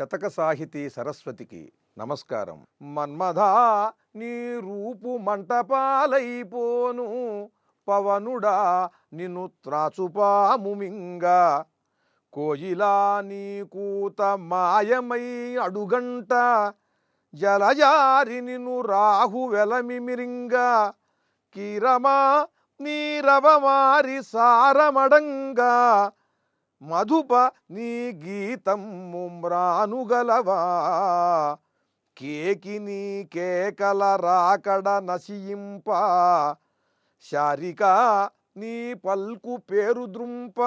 శతక సాహితీ సరస్వతికి నమస్కారం. మన్మధా నీ రూపు మంటపాలైపోను. పవనుడా నిన్ను త్రాచుపాము మింగా. కోయిలా నీ కూత మాయమై అడుగంట. జలజారి నిన్ను రాహు వెలమిమిరింగా కీరమా నీరవమారి సారమడంగా. మధుప నీ గీతం మ్రానుగలవా? కేకి నీ కేకల రాకడ నశింప శారిక నీ పల్కు పేరు ద్రుంప?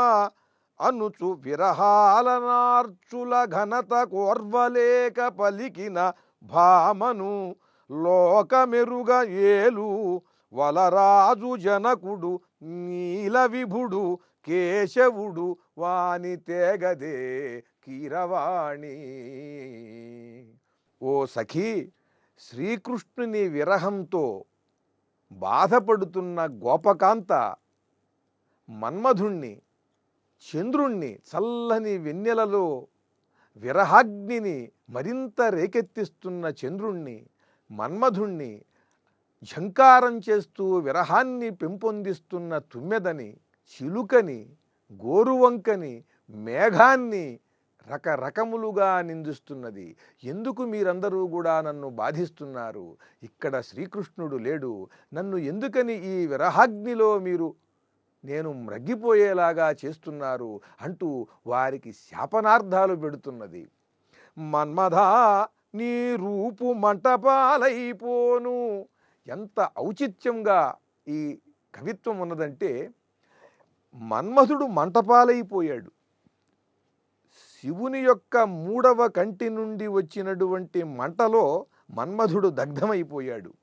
అనుచు విరహాలనార్చుల ఘనత కోర్వలేక పలికిన భామను లోకమెరుగ ఏలు వలరాజు జనకుడు నీల విభుడు కేశవుడు వాని తేగదే కీరవాణి. ఓ సఖీ శ్రీకృష్ణుని విరహంతో బాధపడుతున్న గోపకాంత మన్మధుణ్ణి చంద్రుణ్ణి చల్లని వెన్నెలలో విరహాగ్నిని మరింత రేకెత్తిస్తున్న చంద్రుణ్ణి మన్మధుణ్ణి ఝంకారం చేస్తూ విరహాన్ని పెంపొందిస్తున్న తుమ్మెదని చిలుకని గోరువంకని మేఘాన్ని రకరకములుగా నిందిస్తున్నది. ఎందుకు మీరందరూ కూడా నన్ను బాధిస్తున్నారు? ఇక్కడ శ్రీకృష్ణుడు లేడు. నన్ను ఎందుకని ఈ విరహాగ్నిలో మీరు నేను మ్రగ్గిపోయేలాగా చేస్తున్నారు అంటూ వారికి శాపనార్థాలు పెడుతున్నది. మన్మధా నీ రూపు మంటపాలైపోను. ఎంత ఔచిత్యంగా ఈ కవిత్వం ఉన్నదంటే మన్మధుడు మంటపాలైపోయాడు. శివుని యొక్క మూడవ కంటి నుండి వచ్చినటువంటి మంటలో మన్మధుడు దగ్ధమైపోయాడు.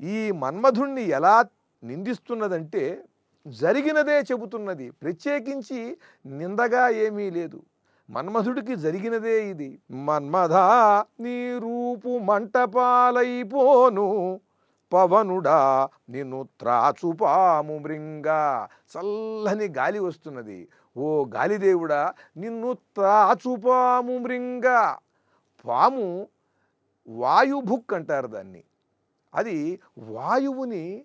ఈ మన్మధుణ్ణి ఎలా నిందిస్తున్నదంటే జరిగినదే చెబుతున్నది. ప్రత్యేకించి నిందగా ఏమీ లేదు. మన్మధుడికి జరిగినదే ఇది. మన్మధ నీ రూపు మంటపాలైపోను. పవనుడా నిన్ను త్రాచుపాము మృంగ. చల్లని గాలి వస్తున్నది. ఓ గాలిదేవుడా నిన్ను త్రాచుపాము మృంగ. పాము వాయుభుక్ అంటారు దాన్ని. అది వాయువుని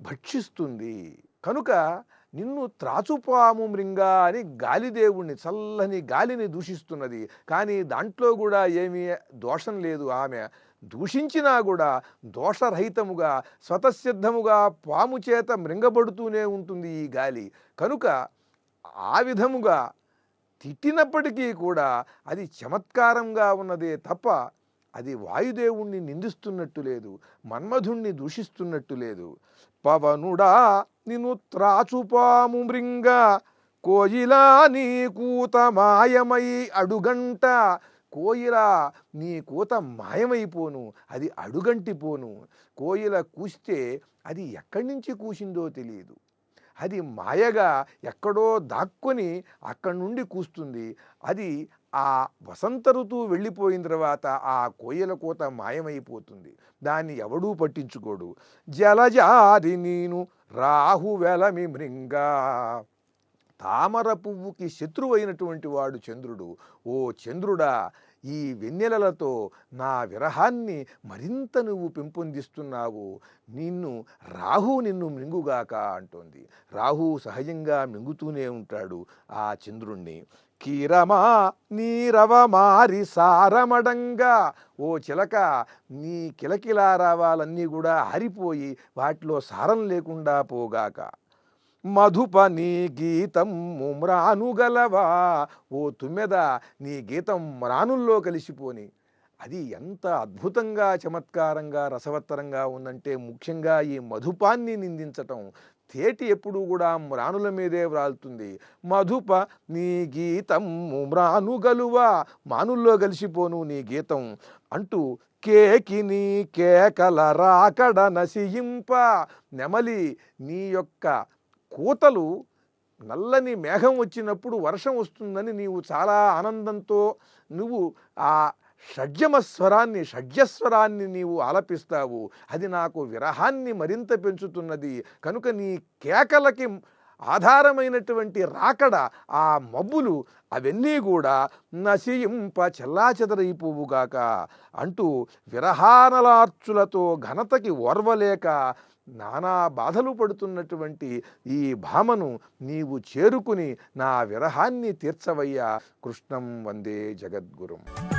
భక్షిస్తుంది. కనుక నిన్ను త్రాచుపాము మృంగా అని గాలిదేవుణ్ణి చల్లని గాలిని దూషిస్తున్నది. కానీ దాంట్లో కూడా ఏమీ దోషం లేదు. ఆమె దూషించినా కూడా దోషరహితముగా స్వతసిద్ధముగా పాము చేత మృంగబడుతూనే ఉంటుంది ఈ గాలి. కనుక ఆ విధముగా తిట్టినప్పటికీ కూడా అది చమత్కారంగా ఉన్నదే తప్ప అది వాయుదేవుణ్ణి నిందిస్తున్నట్టు లేదు. మన్మధుణ్ణి దూషిస్తున్నట్టు లేదు. పవనుడా నిన్ను త్రాచుపాము మృంగ. కోయిలా నీ కూత మాయమై అడుగంట. కోయిల నీ కూత మాయమైపోను అది అడుగంటిపోను కోయిల కూస్తే అది ఎక్కడి నుంచి కూసిందో తెలియదు అది మాయగా ఎక్కడో దాక్కొని అక్కడి నుండి కూస్తుంది. అది ఆ వసంత ఋతువు వెళ్ళిపోయిన తర్వాత ఆ కోయల కోత మాయమైపోతుంది. దాన్ని ఎవడూ పట్టించుకోడు. జలజారి నేను రాహువెలమి మృంగా. తామర పువ్వుకి శత్రువైనటువంటి వాడు చంద్రుడు. ఓ చంద్రుడా ఈ వెన్నెలలతో నా విరహాన్ని మరింత నువ్వు పెంపొందిస్తున్నావు. నిన్ను రాహు నిన్ను మృంగుగాక అంటోంది. రాహు సహజంగా మింగుతూనే ఉంటాడు ఆ చంద్రుణ్ణి. కీరమా నీరవ మారి సారమడంగా. ఓ చిలక నీ కిలకిలారావాలన్నీ కూడా ఆరిపోయి వాటిలో సారం లేకుండా పోగాక. మధుప నీ గీతం మ్రానుగలవా ఓ తుమ్మెద నీ గీతం మ్రానుల్లో కలిసిపోని. అది ఎంత అద్భుతంగా చమత్కారంగా రసవత్తరంగా ఉందంటే ముఖ్యంగా ఈ మధుపాన్ని నిందించటం. తేటి ఎప్పుడూ కూడా మ్రానుల మీదే వ్రాలుతుంది. మధుప నీ గీతం మ్రానుగలువా మానుల్లో కలిసిపోను నీ గీతం. అంటూ కేకి నీ కేకల రాకడ నశింప నెమలి నీ యొక్క కూతలు నల్లని మేఘం వచ్చినప్పుడు వర్షం వస్తుందని నీవు చాలా ఆనందంతో నువ్వు ఆ షడ్జమ స్వరాన్ని షడ్జస్వరాన్ని నీవు ఆలపిస్తావు. అది నాకు విరహాన్ని మరింత పెంచుతున్నది. కనుక నీ కేకలకి ఆధారమైనటువంటి రాకడ ఆ మబ్బులు అవన్నీ కూడా నశింప చెల్లాచెదరైపోవుగాక అంటూ విరహానలార్చులతో ఘనతకి ఓర్వలేక నానా బాధలు పడుతున్నటువంటి ఈ భామను నీవు చేరుకుని నా విరహాన్ని తీర్చవయ్యా. కృష్ణం వందే జగద్గురుం.